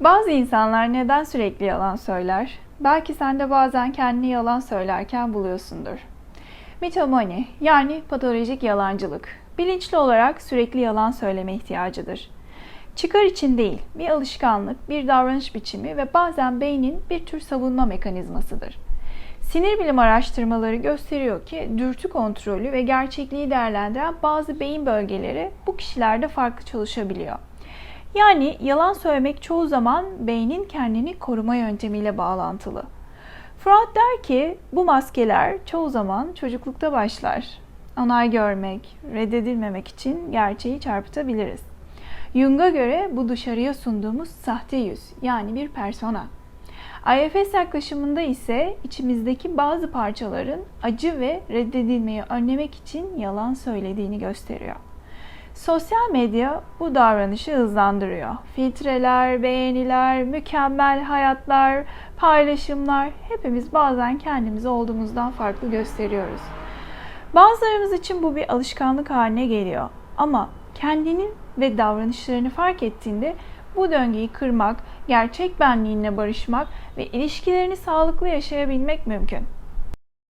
Bazı insanlar neden sürekli yalan söyler? Belki sen de bazen kendini yalan söylerken buluyorsundur. Mitomani yani patolojik yalancılık. Bilinçli olarak sürekli yalan söyleme ihtiyacıdır. Çıkar için değil, bir alışkanlık, bir davranış biçimi ve bazen beynin bir tür savunma mekanizmasıdır. Sinir bilim araştırmaları gösteriyor ki dürtü kontrolü ve gerçekliği değerlendiren bazı beyin bölgeleri bu kişilerde farklı çalışabiliyor. Yani yalan söylemek çoğu zaman beynin kendini koruma yöntemiyle bağlantılı. Freud der ki bu maskeler çoğu zaman çocuklukta başlar. Onay görmek, reddedilmemek için gerçeği çarpıtabiliriz. Jung'a göre bu dışarıya sunduğumuz sahte yüz yani bir persona. IFS yaklaşımında ise içimizdeki bazı parçaların acı ve reddedilmeyi önlemek için yalan söylediğini gösteriyor. Sosyal medya bu davranışı hızlandırıyor. Filtreler, beğeniler, mükemmel hayatlar, paylaşımlar hepimiz bazen kendimizi olduğumuzdan farklı gösteriyoruz. Bazılarımız için bu bir alışkanlık haline geliyor. Ama kendinin ve davranışlarını fark ettiğinde bu döngüyü kırmak, gerçek benliğinle barışmak ve ilişkilerini sağlıklı yaşayabilmek mümkün.